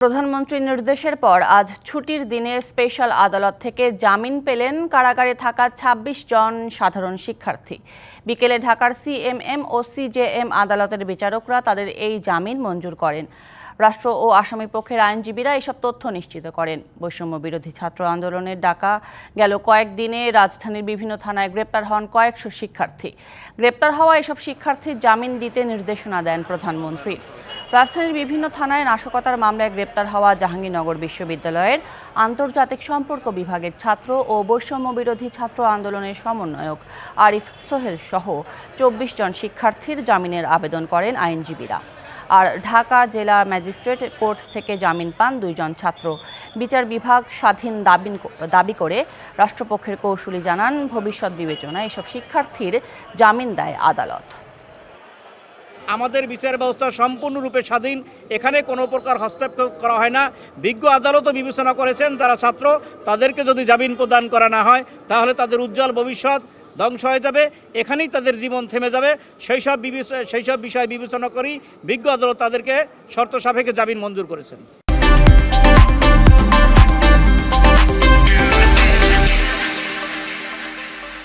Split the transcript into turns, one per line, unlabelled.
প্রধানমন্ত্রীর নির্দেশের পর আজ ছুটির দিনে স্পেশাল আদালত থেকে জামিন পেলেন কারাগারে থাকা ২৬ জন সাধারণ শিক্ষার্থী। বিকেলে ঢাকার সিএমএম ও সিজেএম আদালতের বিচারকরা তাদের এই জামিন মঞ্জুর করেন। রাষ্ট্র ও আসামি পক্ষের আইনজীবীরা এসব তথ্য নিশ্চিত করেন। বৈষম্য বিরোধী ছাত্র আন্দোলনের ডাকা গেল কয়েকদিনে রাজধানীর বিভিন্ন থানায় গ্রেপ্তার হন কয়েকশো শিক্ষার্থী। গ্রেপ্তার হওয়া এসব শিক্ষার্থীর জামিন দিতে নির্দেশনা দেন প্রধানমন্ত্রী। রাজধানীর বিভিন্ন থানায় নাশকতার মামলায় গ্রেপ্তার হওয়া জাহাঙ্গীরনগর বিশ্ববিদ্যালয়ের আন্তর্জাতিক সম্পর্ক বিভাগের ছাত্র ও বৈষম্য বিরোধী ছাত্র আন্দোলনের সমন্বয়ক আরিফ সোহেল সহ চব্বিশ জন শিক্ষার্থীর জামিনের আবেদন করেন আইনজীবীরা। আর ঢাকা জেলা ম্যাজিস্ট্রেট কোর্ট থেকে জামিন পান দুইজন ছাত্র। বিচার বিভাগ স্বাধীন দাবি দাবি করে রাষ্ট্রপক্ষের কৌশলী জানান ভবিষ্যৎ বিবেচনায় এসব শিক্ষার্থীর জামিন দেয় আদালত।
আমাদের বিচার ব্যবস্থা সম্পূর্ণরূপে স্বাধীন। এখানে কোনো প্রকার হস্তক্ষেপ করা হয় না। বিজ্ঞ আদালতও বিবেচনা করেছেন তারা ছাত্র, তাদেরকে যদি জামিন প্রদান করা না হয়, তাহলে তাদের উজ্জ্বল ভবিষ্যৎ ধ্বংস হয়ে যাবে। এখানেই তাদের জীবন থেমে যাবে। সেই সব সেই সব বিষয় বিবেচনা করি বিজ্ঞ আদালত তাদেরকে শর্ত সাপেক্ষে জামিন মঞ্জুর করেছেন।